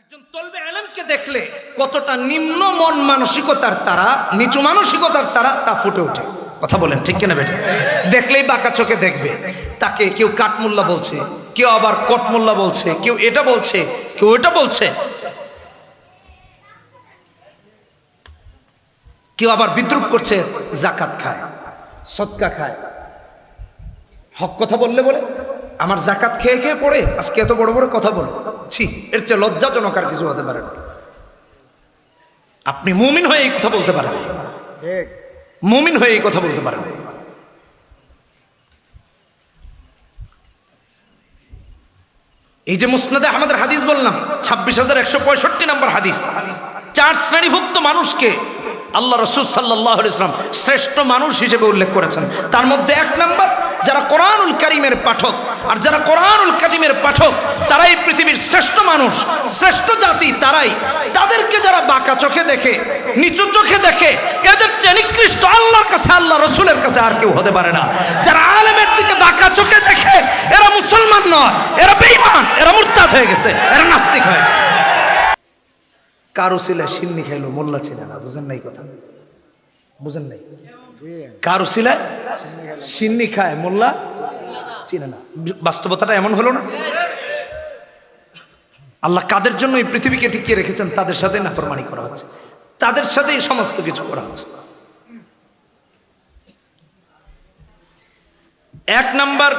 একজন তলবে আলমকে দেখলে কতটা নিম্ন মন মানসিকতার তারা, নিচু মানসিকতার তারা, তা ফুটে ওঠে। কথা বলেন, ঠিক কিনা বেটা? দেখলেই বাঁকা চোখে দেখবে। তাকে কেউ কাঠমোল্লা বলছে, কেউ আবার কটমোল্লা বলছে, কেউ এটা বলছে, কেউ এটা বলছে। কেউ আবার বিদ্রুপ করছে, জাকাত খায় সৎকা খায়। হক কথা বললে বলে, আমার জাকাত খেয়ে খেয়ে পড়ে, আজকে এত বড় বড় কথা বলে। ছি এর চেয়ে লজ্জাজনক আর কিছু হতে পারে না। আপনি মুমিন হয়ে এই কথা বলতে পারেন। মুমিন হয়ে এই কথা বলতে পারেন। এই যে মুসনাদে আমাদের হাদিস বললাম ছাব্বিশ হাজার একশো পঁয়ষট্টি নম্বর হাদিস। চার শ্রেণীভুক্ত মানুষকে আল্লাহ রসুল সাল্লাহ ইসলাম শ্রেষ্ঠ মানুষ হিসেবে উল্লেখ করেছেন। তার মধ্যে এক নম্বর যারা কোরআনুল করিমের পাঠক। আর যারা কোরআনুল করিমের পাঠক তারাই পৃথিবীর শ্রেষ্ঠ মানুষ, শ্রেষ্ঠ জাতি তারাই। তাদেরকে যারা বাঁকা চোখে দেখে, নিচু চোখে দেখে, এদের চেয়ে নিকৃষ্ট আল্লাহর কাছে আল্লাহ রসুলের কাছে আর কেউ হতে পারে না। যারা আলেমের দিকে বাঁকা চোখে দেখে, এরা মুসলমান নয়, এরা বেঈমান, এরা মুরতাদ হয়ে গেছে, এরা নাস্তিক হয়ে গেছে। কারও ছিল সিন্নি খাইলো মোল্লা ছিল না, বুঝেন নাই কথা। বুঝেন নাই? কারও ছিল সিন্নি খায়, মোল্লা চিনে না। বাস্তবতাটা এমন হলো না? আল্লাহ কাদের জন্য এই পৃথিবীকে টিকিয়ে রেখেছেন? তাদের সাথে নাফরমানি করা হচ্ছে। তাদের সাথেই সমস্ত কিছু করা হচ্ছে। এক নাম্বার,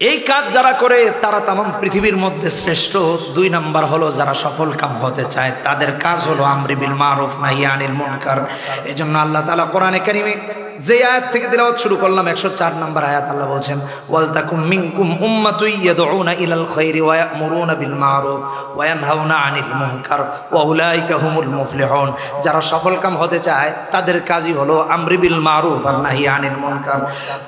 এই কাজ যারা করে, তারা তাম পৃথিবীর মধ্যে শ্রেষ্ঠ। দুই নাম্বার হলো, যারা সফল কাম হতে চায়, তাদের কাজ হলো আমরিবিল মারুফ, নাহি আনিল মুনকার। এই জন্য আল্লাহ তালা কোরআনে কারিমে যে আয়াত থেকে দিলাওয়াত শুরু করলাম, একশো চার নম্বর আয়াত আল্লাহ বলছেন ওয়াল তাকুম মিনকুম উম্মাতুই ইয়াদউনা ইলাল খায়রি ওয়া ইয়ামুরুনা বিল মারুফ ওয়া ইয়ানহাউনা আনিল মুনকার ওয়া উলাইকা হুমুল মুফলিহুন যারা সফল কাম হতে চায়, তাদের কাজই হলো আমরি বিল মারুফ আর নাহি আনিল মুনকার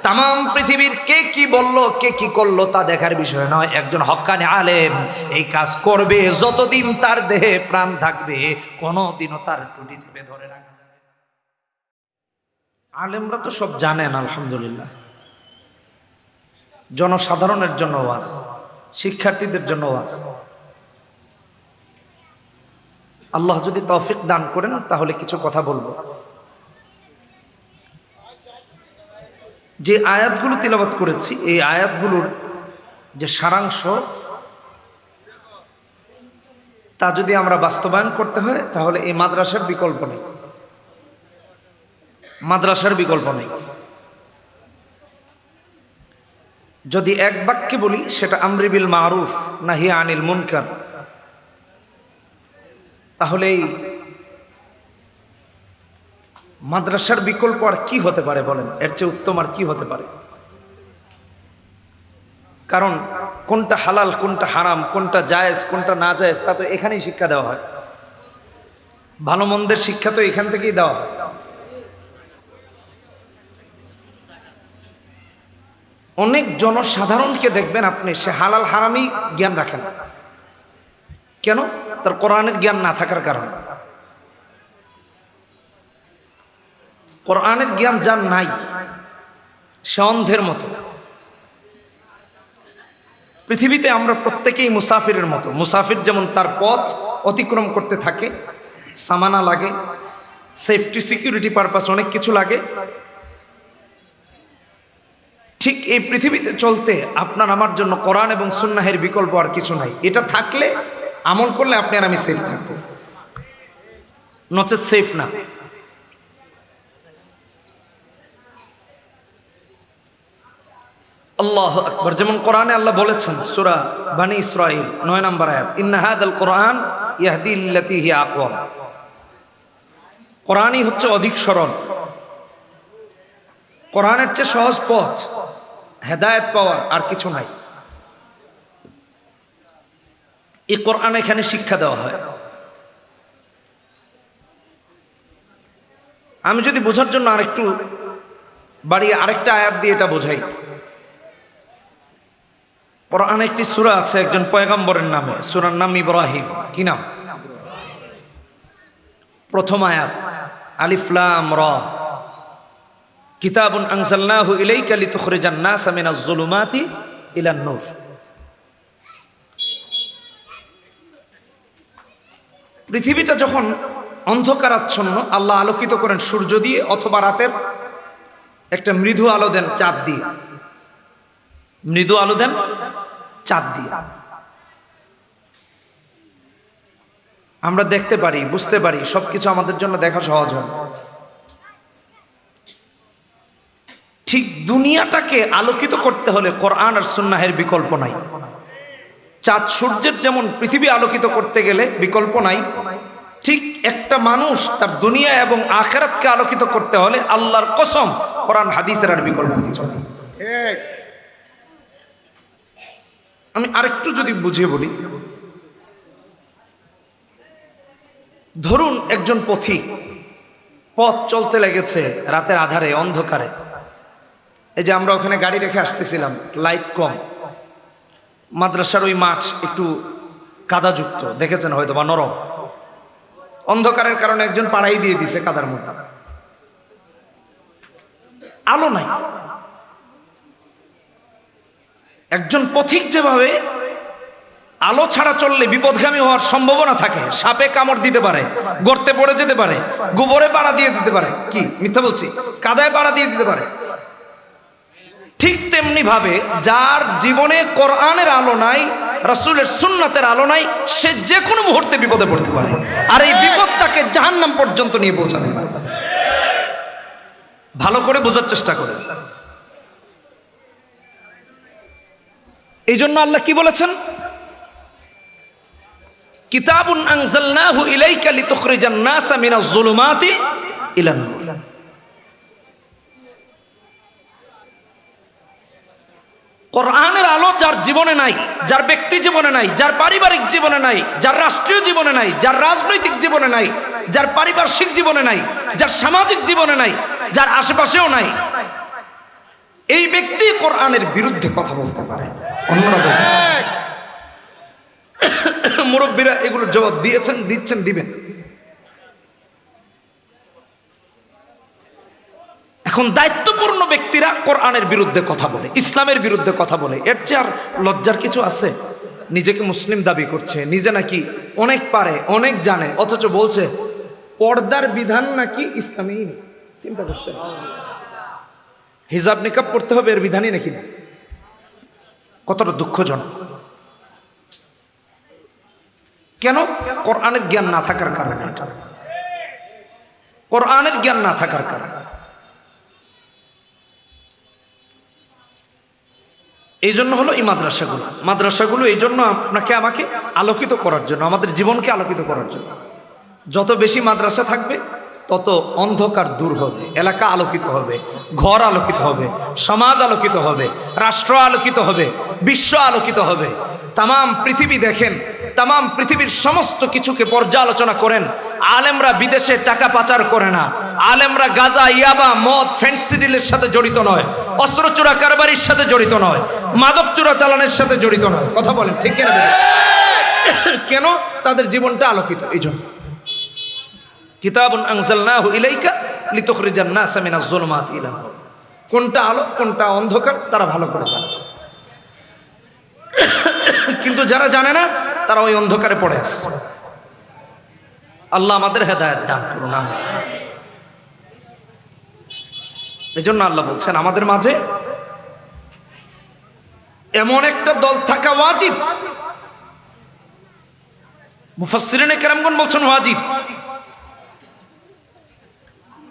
তাম পৃথিবীর কে কি বলল, কে কি করল, তা দেখার বিষয় নয় একজন হক্কানি আলেম এই কাজ করবে, যতদিন তার দেহে প্রাণ থাকবে, কোনোদিনও তার টুটি চেপে ধরে রাখা যাবে না। আলেমরা তো সব জানেন, আলহামদুলিল্লাহ। জনসাধারণের জন্য ওয়াজ, শিক্ষার্থীদের জন্য ওয়াজ। আল্লাহ যদি তৌফিক দান করেন, তাহলে কিছু কথা বলব। যে আয়াতগুলো তিলাবাত করেছি, এই আয়াতগুলোর যে সারাংশ, তা যদি আমরা বাস্তবায়ন করতে হয়, তাহলে এই মাদ্রাসার বিকল্প নেই। মাদ্রাসার বিকল্প নেই। যদি এক বাক্যে বলি, সেটা আমরিবিল মারুফ, নাহি আনিল মুনকার। তাহলে এই মাদ্রাসার বিকল্প আর কি হতে পারে বলেন? এর চেয়ে উত্তম আর কি হতে পারে? কারণ কোনটা হালাল, কোনটা হারাম, কোনটা জায়েজ, কোনটা না জায়েজ, তা তো এখানেই শিক্ষা দেওয়া হয়। ভালো মন্দের শিক্ষা তো এখান থেকেই দেওয়া হয়। অনেক জনসাধারণকে দেখবেন আপনি, সে হালাল হারামি জ্ঞান রাখে না। কেন? তার কোরআনের জ্ঞান না থাকার কারণে। কোরআনের জ্ঞান যার নাই, সে অন্ধের মতো। পৃথিবীতে আমরা প্রত্যেকেই মুসাফিরের মতো। মুসাফির যেমন তার পথ অতিক্রম করতে থাকে, সামানা লাগে, সেফটি সিকিউরিটি পারপাস অনেক কিছু লাগে ঠিক এই পৃথিবীতে চলতে আপনার আমার জন্য কোরআন এবং সুন্নাহের বিকল্প আর কিছু নাই। এটা থাকলে, আমল করলে আপনি আর আমি সেফ থাকব। নচেত সেফ না। আল্লাহ আকবর। যেমন কোরআনে আল্লাহ বলেছেন, সুরা বানি ইসরাইল নয় নম্বর আয়াত ইন্নাহাদ আল কোরআন ইয়াহদিল্লাতি আকওয়াম। কোরআনই হচ্ছে অধিক সরল। কোরআনের চেয়ে সহজ পথ। হেদায়েত পাওয়ার আর কিছু নাই। এই কোরআন এখানে শিক্ষা দেওয়া হয়। আমি যদি বোঝার জন্য আরেকটু বাড়ি আরেকটা আয়াত দিয়ে এটা বোঝাই। কোরআন একটি সুরা আছে, একজন পয়গাম্বরের নামে, সুরার নাম ইব্রাহিম। কি নাম? প্রথম আয়াত আলিফলাম র। কিতাবুন আনসালনাহু ইলাইকা লিতুখরিজান নাসা মিনাজ জুলুমাতি ইলান নূর। পৃথিবীটা যখন অন্ধকারাচ্ছন্ন, আল্লাহ আলোকিত করেন সূর্য দিয়ে অথবা রাতের। একটা মৃদু আলো দেন চাঁদ দিয়ে। মৃদু আলো দেন চাঁদ দিয়ে। আমরা দেখতে পারি, বুঝতে পারি, সবকিছু আমাদের জন্য দেখা সহজ হয়। ঠিক দুনিয়াটাকে আলোকিত করতে হলে কোরআন আর সুন্নাহের বিকল্প নাই। চাঁদ সূর্যের যেমন পৃথিবী আলোকিত করতে গেলে বিকল্প নাই ঠিক একটা মানুষ তার দুনিয়া এবং আখেরাতকে আলোকিত করতে হলে আল্লাহর কসম কোরআন হাদিসের আর বিকল্প কিছু নেই। আমি আরেকটু যদি বুঝিয়ে বলি ধরুন একজন পথিক পথ চলতে লেগেছে রাতের আধারে অন্ধকারে। এই যে আমরা ওখানে গাড়ি রেখে আসতেছিলাম লাইট কম। মাদ্রাসার ওই মাঠ একটু কাদাযুক্ত, দেখেছেন হয়তো বা নরম। অন্ধকারের কারণে একজন পাড়াই দিয়ে দিছে কাদার মধ্যে। আলো নাই। একজন পথিক যেভাবে আলো ছাড়া চললে বিপদগামী হওয়ার সম্ভাবনা থাকে, সাপে কামড় দিতে পারে, গর্তে পড়ে যেতে পারে, গোবরে পাড়া দিয়ে দিতে পারে। কি? মিথ্যা বলছি? কাদায় পাড়া দিয়ে দিতে পারে। ঠিক তেমনি ভাবে যার জীবনে কোরআনের আলো নাই, রাসূলের সুন্নাতের আলো নাই, সে যে কোনো মুহূর্তে বিপদে পড়তে পারে। আর এই বিপদ তাকে জাহান্নাম পর্যন্ত নিয়ে পৌঁছাতে পারে। ভালো করে বোঝার চেষ্টা করে। এই জন্য আল্লাহ কি বলেছেন? কিতাবুন আনজালনাহু ইলাইকা লিতুখরিজান নাসা মিনাজ যুলুমাতি ইলান নূর কোরআনের আলো যার জীবনে নাই, যার ব্যক্তি জীবনে নাই, যার পারিবারিক জীবনে নাই, যার রাষ্ট্রীয় জীবনে নাই, যার রাজনৈতিক জীবনে নাই, যার পারিপার্শ্বিক জীবনে নাই, যার সামাজিক জীবনে নাই, যার আশেপাশেও নাই। এই ব্যক্তি কোরআনের বিরুদ্ধে কথা বলতে পারে। অন্যরা মুরব্বীরা এগুলোর জবাব দিয়েছেন, দিচ্ছেন, দিবেন। এখন দায়িত্বপূর্ণ ব্যক্তিরা কোরআনের বিরুদ্ধে কথা বলে, ইসলামের বিরুদ্ধে কথা বলে। এর চেয়ে আর লজ্জার কিছু আছে? নিজেকে মুসলিম দাবি করছে, নিজে নাকি অনেক পারে, অনেক জানে, অথচ বলছে, পর্দার বিধান নাকি ইসলামী নেই। চিন্তা করছে হিজাব নিকাব পড়তে হবে, এর বিধানই নাকি না কতটা দুঃখজনক। কেন? কোরআনের জ্ঞান না থাকার কারণে কোরআনের জ্ঞান না থাকার কারণে। এই জন্য হলো এই মাদ্রাসাগুলো। মাদ্রাসাগুলো এই জন্য আপনাকে আমাকে আলোকিত করার জন্য, আমাদের জীবনকে আলোকিত করার জন্য। যত বেশি মাদ্রাসা থাকবে, তত অন্ধকার দূর হবে, এলাকা আলোকিত হবে, ঘর আলোকিত হবে, সমাজ আলোকিত হবে, রাষ্ট্র আলোকিত হবে, বিশ্ব আলোকিত হবে। তাম পৃথিবী দেখেন তাম পৃথিবীর সমস্ত কিছুকে পর্যালোচনা করেন। আলেমরা বিদেশে টাকা পাচার করে না। আলেমরা গাজা, ইয়াবা, মদ ফেন্সিডিলের সাথে জড়িত নয়। অস্ত্র চোরা কারবারির সাথে জড়িত নয়। মাদক চোরা চালানের সাথে জড়িত নয়। কথা বলেন, ঠিক কেন কেন? তাদের জীবনটা আলোকিত এই জন্য ইলাইকা কোনটা আলো, কোনটা অন্ধকার, তারা ভালো করে জানে। কিন্তু যারা জানে না তারা ওই অন্ধকারে পড়ে আসছে আল্লাহ আমাদের হেদায়েত দান করুন এই জন্য আল্লাহ বলছেন, আমাদের মাঝে এমন একটা দল থাকা ওয়াজিব। মুফাসসিরিনে কেরামগণ বলছেন, ওয়াজিব।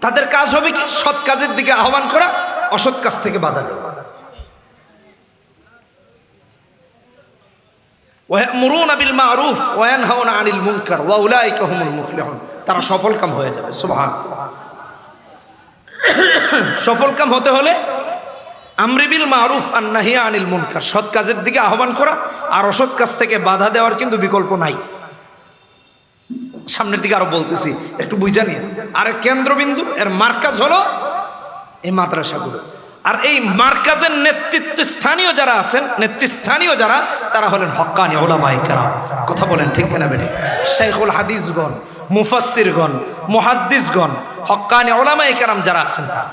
তাদের কাজ হবে কি? সৎ কাজের দিকে আহ্বান করা, অসৎ কাজ থেকে বাধা দেওয়া। ওয়ামরুন আবিল মারুফ ওয়ানহাউন আনিল মুনকার ওয়াউলাইকা হুমুল মুফলিহুন। তারা সফল কাম হয়ে যাবে, সুবহান। সফল কাম হতে হলে আমরিবিল মারুফ আর নাহিয়া আনিল মুনকার, সৎ কাজের দিকে আহ্বান করা আর অসৎ কাজ থেকে বাধা দেওয়ার কিন্তু বিকল্প নাই। সামনের দিকে আরও বলতেছি, একটু বুঝা নিয়ে। আর কেন্দ্রবিন্দু, এর মার্কাজ হলো এই মাদ্রাসাগুলো। আর এই মার্কাজের নেতৃত্ব স্থানীয় যারা আছেন, নেতৃস্থানীয় যারা, তারা হলেন হকানি ওলামাই কারাম। কথা বলেন ঠিক কেনা বেটে শেখুল হাদিসগণ মুফাসিরগণ মুহাদ্দিসগণ হক্কানি ওলামাই কারাম যারা আছেন তারা।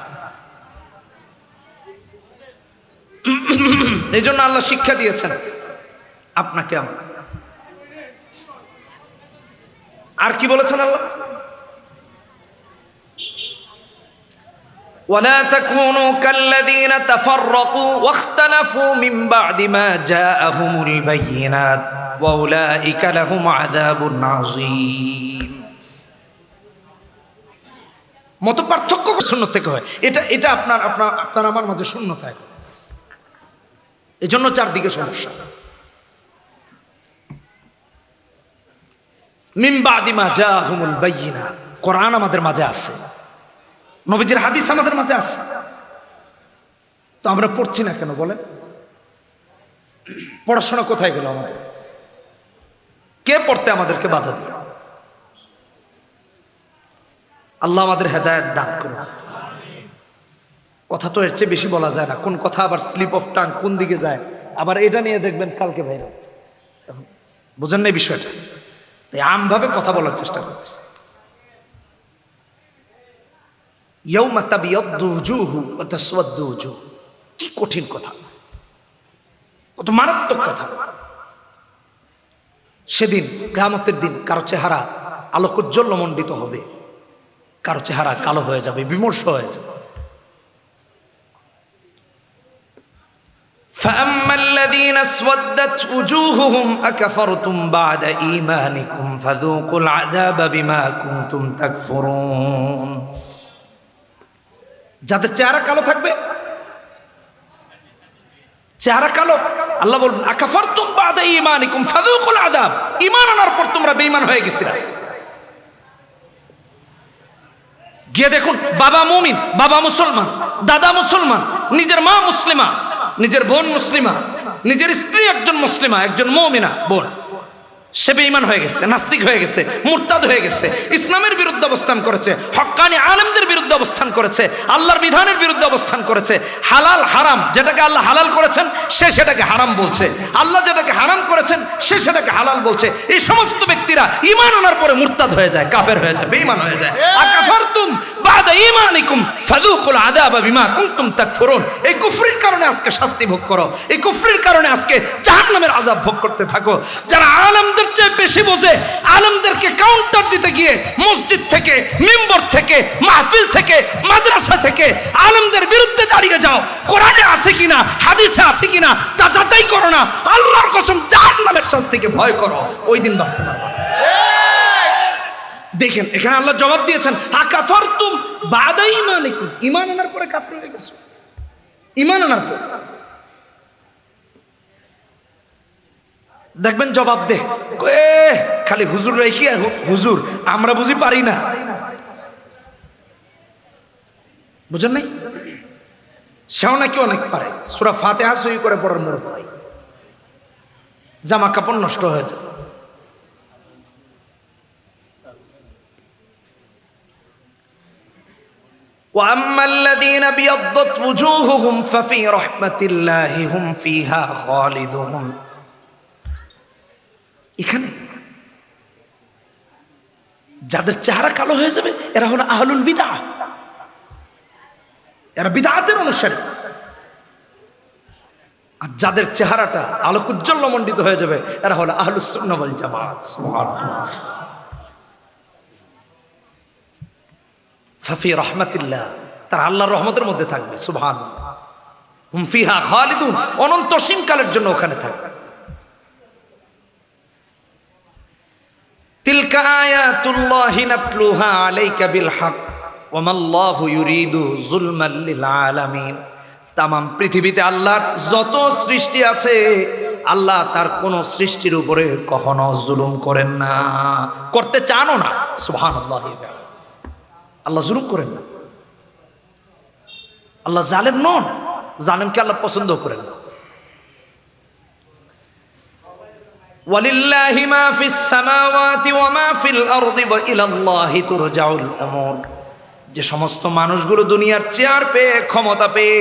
এই জন্য আল্লাহ শিক্ষা দিয়েছেন, আপনাকে আমাকে। আর কি বলেছেন আল্লাহ? ولا تكونوا كالذين تفرقوا واختلفوا من بعد ما جاءهم البينات واولئك لهم عذاب عظيم মত পার্থক্য শূন্য থেকে হয় এটা এটা আপনার আপনার আপনার আমার মাঝে শূন্য থাকে এই জন্য চারদিকে সমস্যা মিমবাদিমা যা হুমুল বাইনা কোরআন আমাদের মাঝে আছে নবীজির হাদিস আমাদের মাঝে আছে। তো আমরা পড়ছি না কেন বলেন? পড়াশোনা কোথায় গেল আমাদের? কে পড়তে আমাদেরকে বাধা দিল? আল্লাহ আমাদের হেদায়ত দান করুন। কথা তো এর চেয়ে বেশি বলা যায় না। কোন কথা আবার স্লিপ অফ টাং কোন দিকে যায়? আবার এটা নিয়ে দেখবেন কালকে ভাইরা বুঝেন না বিষয়টা? তাই আমভাবে কথা বলার চেষ্টা করতেছি। ইয়ৌমা তাবিয়দ্দু উজুহু ওয়া তাসওয়াদ্দু উজুহ। কি কঠিন কথা কত মারাত্মক কথা সেদিন কেয়ামতের দিন কারো চেহারা আলোকোজ্জ্বল মণ্ডিত হবে কারো চেহারা কালো হয়ে যাবে বিমর্ষ হয়ে যাবে فأما الذين اسودت وجوههم أكفرتم بعد إيمانكم فذوقوا العذاب بما كنتم تكفرون যাদের চেহারা কালো থাকবে। চেহারা কালো, আল্লাহ বলবেন ঈমানিকুম ফাযুকুল আযাব। ঈমান আনার পর তোমরা বেঈমান হয়ে গেছিলা। গিয়ে দেখুন, বাবা মুমিন, বাবা মুসলমান, দাদা মুসলমান, নিজের মা মুসলিমা, নিজের বোন মুসলিমা, নিজের স্ত্রী একজন মুসলিমা, একজন মৌমিনা বোন। সে বেঈমান হয়ে গেছে, নাস্তিক হয়ে গেছে, মুরতাদ হয়ে গেছে, ইসলামের বিরুদ্ধে অবস্থান করেছে, হক্কানি আলেমদের বিরুদ্ধে অবস্থান করেছে, আল্লাহর বিধানের বিরুদ্ধে অবস্থান করেছে। হালাল হারাম যেটাকে আল্লাহ হালাল করেছেন, সে সেটাকে হারাম বলছে। আল্লাহ যেটাকে হারাম করেছেন, সে সেটাকে হালাল বলছে। এই সমস্ত ব্যক্তিরা ইমান আনার পরে মুরতাদ হয়ে যায়, কাফের হয়ে যায়, বেঈমান হয়ে যায়। আকাফারতুম শাস্তি ভোগ করো। এই কারণে আজকে ভোগ করতে থাকো। যারা আলেমদের চেয়ে বেশি কাউন্টার দিতে গিয়ে মসজিদ থেকে থেকে, মাহফিল থেকে, মাদ্রাসা থেকে আলেমদের বিরুদ্ধে দাঁড়িয়ে যাও। কোরআনে আছে কিনা, হাদিসে আছে কিনা, তা যাচাই করো না। আল্লাহর কসম জাহান্নামের শাস্তিকে ভয় করো। ওই দিন বাঁচতে পারবে। দেখেন, এখানে আল্লাহ জবাব দিয়েছেন আকাফার তুম বাদা ইমান ইমান আনার পরে কাফর হয়ে গেছো। ইমান আনার পর। দেখবেন জবাব দে। খালি হুজুর রেখি হুজুর, আমরা বুঝি পারি না। বুঝেন নাই? সেও নাকি অনেক পারে। সুরা ফাতে সই করে পড়ার মরত জামা কাপড় নষ্ট হয়ে যায়। وأما الذين ابيضت وجوههم ففي رحمة الله هم فيها خالدون এখানে যাদের চেহারা কালো হয়ে যাবে এরা হলো আহলুল বিদা এরা বিদাতের অনুসারী আর যাদের চেহারাটা আলোকুজ্জ্বল মণ্ডিত হয়ে যাবে এরা হলো আহলুসুন্নবল জামাত ফাফি রহমাতিল্লাহ, তার আল্লাহর রহমতের মধ্যে থাকবে সুবহান হুম ফিহা খালিদুন, অনন্ত সীমকালের জন্য ওখানে থাকবে। তামাম পৃথিবীতে আল্লাহর যত সৃষ্টি আছে, আল্লাহ তার কোন সৃষ্টির উপরে কখনো জুলুম করেন না, করতে চানও না, সুবহানাল্লাহ আল্লাহ জুলুম করেন না আল্লাহ জালেম নন জালেমকে আল্লাহ পছন্দ করেন না ولله ما في السماوات وما في الأرض وإلى الله ترجع الأمور যে সমস্ত মানুষগুলো দুনিয়ার চেয়ার পেয়ে ক্ষমতা পেয়ে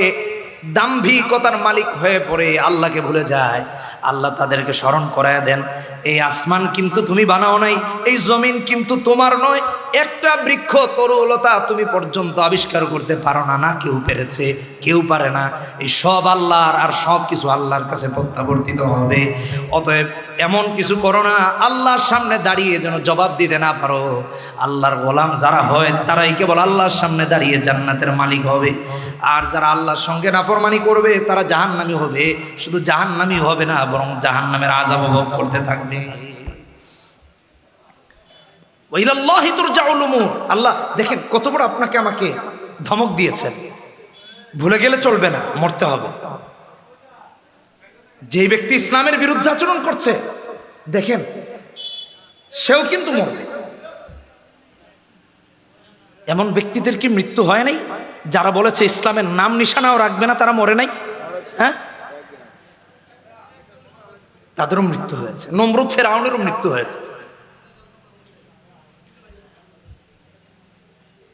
দাম্ভিকতার মালিক হয়ে পড়ে আল্লাহকে ভুলে যায় আল্লাহ তাদেরকে স্মরণ করায় দেন, এই আসমান কিন্তু তুমি বানাও নাই, এই জমিন কিন্তু তোমার নয়, একটা বৃক্ষ তরুলতা তুমি পর্যন্ত আবিষ্কার করতে পারো না না কেউ পেরেছে, কেউ পারে না, এই সব আল্লাহর আর সব কিছু আল্লাহর কাছে প্রত্যাবর্তিত হবে, অতএব এমন কিছু করো না, আল্লাহর সামনে দাঁড়িয়ে যেন জবাব দিতে না পারো, আল্লাহর গোলাম যারা হয় তারাই কেবল আল্লাহর সামনে দাঁড়িয়ে জান্নাতের মালিক হবে, আর যারা আল্লাহর সঙ্গে নাফরমানি করবে তারা জাহান্নামি হবে, শুধু জাহান্নামি হবে না বরং জাহান্নামের আজাব ভোগ করতে থাকবে। আল্লাহ, দেখেন কত বড় আপনাকে আমাকে ধমক দিয়েছেন। ভুলে গেলে চলবে না, মরতে হবে। যেই ব্যক্তি ইসলামের বিরুদ্ধে আচরণ করছে, দেখেন, সেও কিন্তু মরবে। এমন ব্যক্তিদের কি মৃত্যু হয় নাই? যারা বলেছে ইসলামের নাম নিশানাও রাখবে না, তারা মরে নাই? হ্যাঁ? তাদেরও মৃত্যু হয়েছে। নমরুদ ফেরাউনেরও মৃত্যু হয়েছে।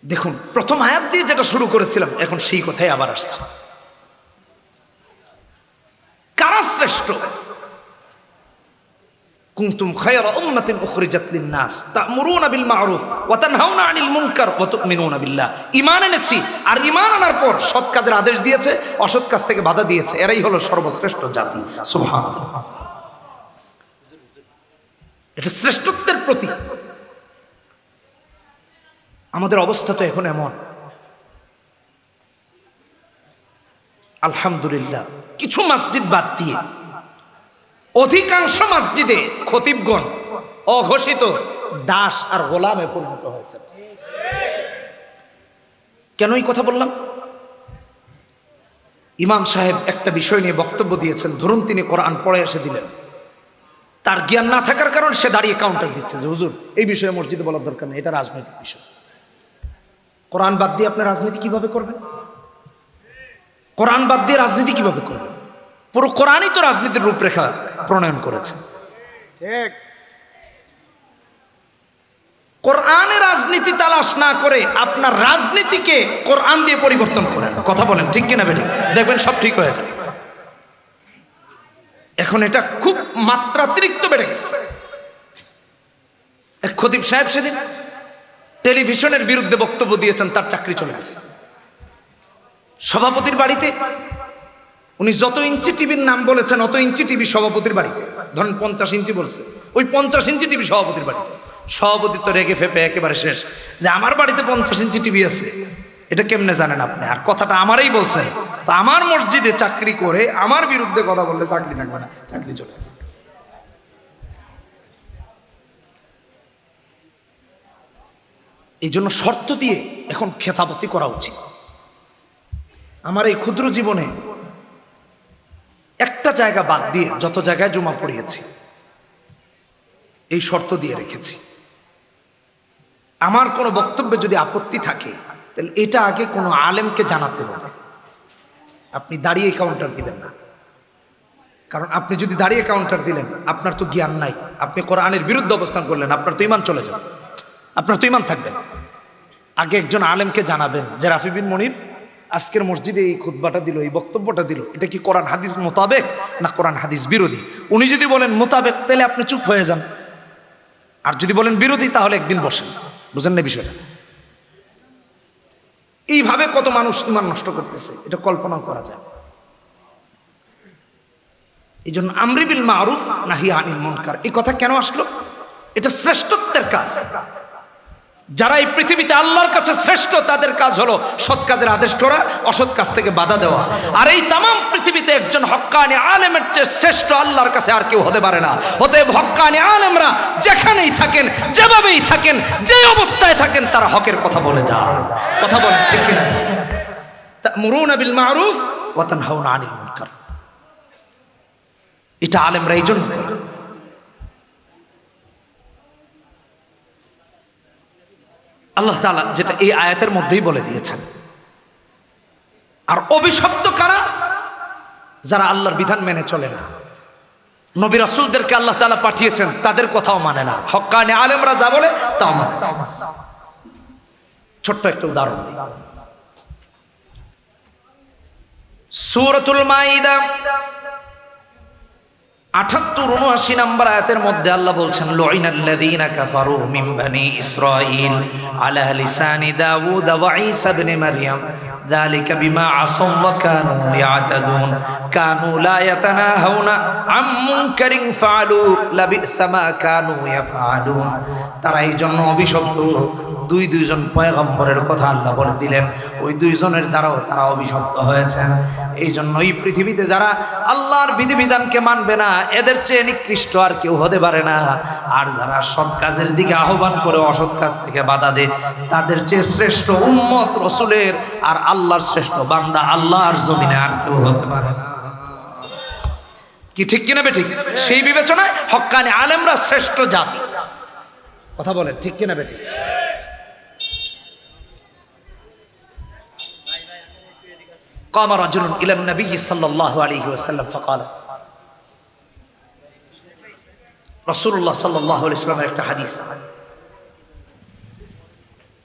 দেখুন, প্রথম আয়াত দিয়ে যেটা শুরু করেছিলাম, এখন সেই কথাই আবার আসছে। কারা শ্রেষ্ঠ? কুনতুম খায়রা উম্মাতিন উখরিজাত লিন-নাস। তা'মুরুনা বিল মা'রুফ ওয়া তানহাউনা আনিল মুনকার ওয়া তু'মিনুনা বিল্লাহ। ঈমান এনেছি, আর ঈমান আনার পর সৎ কাজের আদেশ দিয়েছে, অসৎ কাজ থেকে বাধা দিয়েছে। এরাই হলো সর্বশ্রেষ্ঠ জাতি। সুবহানাল্লাহ। এটা শ্রেষ্ঠত্বের প্রতীক। আমাদের অবস্থা তো এখন এমন। আলহামদুলিল্লাহ, কিছু মসজিদ বাদ দিয়ে অধিকাংশ মসজিদে খতিবগণ অঘোষিত দাস আর গোলামে পরিণত হয়েছে। কেন এই কথা বললাম? ইমাম সাহেব একটা বিষয় নিয়ে বক্তব্য দিয়েছেন, ধরুন তিনি কোরআন পড়ে এসে দিলেন। তার জ্ঞান না থাকার কারণে সে দাঁড়িয়ে কাউন্টার দিচ্ছে যে হুজুর এই বিষয়ে মসজিদে বলার দরকার নেই এটা রাজনৈতিক বিষয়। কোরআন বাদ দিয়ে আপনি রাজনীতি কীভাবে করবেন? কোরআন বাদ দিয়ে রাজনীতি কীভাবে করবেন? পুরো কোরআনই তো রাজনীতির রূপরেখা প্রণয়ন করেছে। ঠিক। কোরআনে রাজনীতি তালাশ না করে আপনার রাজনীতিকে কোরআন দিয়ে পরিবর্তন করেন। কথা বলেন ঠিক কিনা বেটি দেখবেন সব ঠিক হয়ে যাবে এখন এটা খুব মাত্রাতিরিক্ত বেড়ে গেছে। এক খতিব সাহেব সেদিন টেলিভিশনের বিরুদ্ধে বক্তব্য দিয়েছেন, তার চাকরি চলে গেছে। সভাপতির বাড়িতে উনি যত ইঞ্চি টিভির নাম বলেছেন, অত ইঞ্চি টিভি সভাপতির বাড়িতে। ধরেন পঞ্চাশ ইঞ্চি বলছে, ওই পঞ্চাশ ইঞ্চি টিভি সভাপতির বাড়িতে। সভাপতি তো রেগে ফেপে একেবারে শেষ। যে আমার বাড়িতে পঞ্চাশ ইঞ্চি টিভি আছে, এটা কেমনে জানেন আপনি? আর কথাটা আমারই বলছেন। তো আমার মসজিদে চাকরি করে আমার বিরুদ্ধে কথা বললে চাকরি থাকবে না, চাকরি চলে আসে। এই জন্য শর্ত দিয়ে এখন খেতাপতি করা উচিত। আমার এই ক্ষুদ্র জীবনে একটা জায়গা বাদ দিয়ে যত জায়গায় জমা পড়িয়েছি, এই শর্ত দিয়ে রেখেছি। আমার কোনো বক্তব্যে যদি আপত্তি থাকে, তাহলে এটা আগে কোনো আলেমকে জানাতে হবে। আপনি দাঁড়িয়ে কাউন্টার দিবেন না। কারণ আপনি যদি দাঁড়িয়ে কাউন্টার দিলেন, আপনার তো জ্ঞান নাই। আপনি কোরআনের বিরুদ্ধে অবস্থান করলেন, আপনার তো ইমান চলে যাবে। আপনার তো ইমান থাকবে। আগে একজন আলেমকে জানাবেন, যে রাফি বিন মনির, আজকের মসজিদে এই খুতবাটা দিল, এই বক্তব্যটা দিল। এটা কি কোরআন হাদিস মোতাবেক না কোরআন হাদিস বিরোধী? উনি যদি বলেন মোতাবেক, তাহলে আপনি চুপ হয়ে যান। আর যদি বলেন বিরোধী, তাহলে একদিন বসেন। বুঝেন না বিষয়টা? এইভাবে কত মানুষ ইমান নষ্ট করতেছে, এটা কল্পনাও করা যায় এই জন্য আমরিবিল মারুফ, নাহি আনিল মনকার। এই কথা কেন আসলো? এটা শ্রেষ্ঠত্বের কাজ। যারা এই পৃথিবীতে আল্লাহর কাছে শ্রেষ্ঠ, তাদের কাজ হলো সৎ কাজের আদেশ করা, অসৎ কাজ থেকে বাধা দেওয়া। আর এই তাম পৃথিবীতে একজন হক্কানি আলেমের চেয়ে শ্রেষ্ঠ আল্লাহর কাছে আর কেউ হতে পারে না। অতএব হক্কানি আলেমরা যেখানেই থাকেন, যেভাবেই থাকেন, যে অবস্থায় থাকেন, তারা হকের কথা বলে যান। কথা বলেন, ঠিক কিনা? মুরুন বিল মারুফ ওয়াতান হাউন আনিল এটা আলেমরা এই জন্য করে আল্লাহ তাআলা যেটা এই আয়াতের মধ্যেই বলে দিয়েছেন। আর অভিশপ্ত কারা? যারা আল্লাহর বিধান মেনে চলে না। নবী রাসূলদেরকে আল্লাহ তালা পাঠিয়েছেন, তাদের কথাও মানে না। হক্কানি আলেমরা যা বলে, তাও মানে ছোট্ট একটা উদাহরণ দিই। সুরতুল মাইদা আঠাত্তর উনআশি নাম্বার আয়াতের মধ্যে আল্লাহ বলছেন লইনাল্লাযীনা কাফারু মিন বানি ইসরাঈল আলা লিসানি দাউদ ওয়া ঈসা ইবনে মারইয়াম ذلك بما عصوا وكانوا يعتدون كانوا لا يتناهون عن منكر فعلوا لبئس ما كانوا يفعلون তারা এই জন্য অভিশপ্ত দুই দুইজন পয়গম্বরের কথা আল্লাহ বলে দিলেন ওই দুইজনের দ্বারাও তারা অভিশপ্ত হয়েছেন এই জন্য এই পৃথিবীতে যারা আল্লাহর বিধিবিধানকে মানবে না এদের চেয়ে নিকৃষ্ট আর কেউ হতে পারে না আর যারা সৎ কাজের দিকে আহ্বান করে অসৎ কাজ থেকে বাধা দেয় তাদের চেয়ে শ্রেষ্ঠ উম্মত রসুলের আর আল্লাহর শ্রেষ্ঠ বান্দা আল্লাহর জমিনে আর কেউ হতে পারে না কি ঠিক কিনা বে ঠিক সেই বিবেচনায় হক্কানি আলেমরা শ্রেষ্ঠ জাতি কথা বলেন ঠিক কিনা বে ঠিক قام رجل إلى النبي صلى الله عليه وسلم فقال রসুল্লাহ সাল্লাহ ইসলামের একটা হাদিস।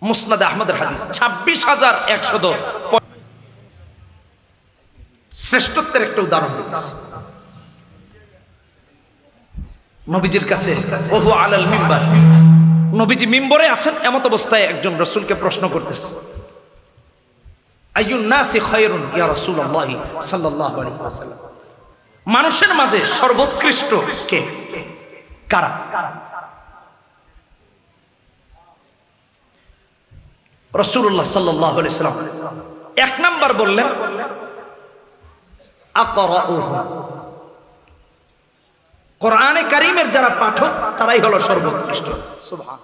মুসনাদ আহমদের হাদিস, ছাব্বিশ হাজার একশত শ্রেষ্ঠত্বের একটা উদাহরণ দিতেছে। নবীজির কাছে, ওহু আলাল মিম্বার। নবীজি মিম্বরে আছেন, এমত অবস্থায় একজন রসুলকে প্রশ্ন করতেছে। মানুষের মাঝে সর্বোৎকৃষ্ট কে? কারা? রসুল্লাহ সাল্লাম। এক নাম্বার বললেন কোরআনে কারিমের যারা পাঠক তারাই হলো সর্বোৎকৃষ্ট। সুবহান।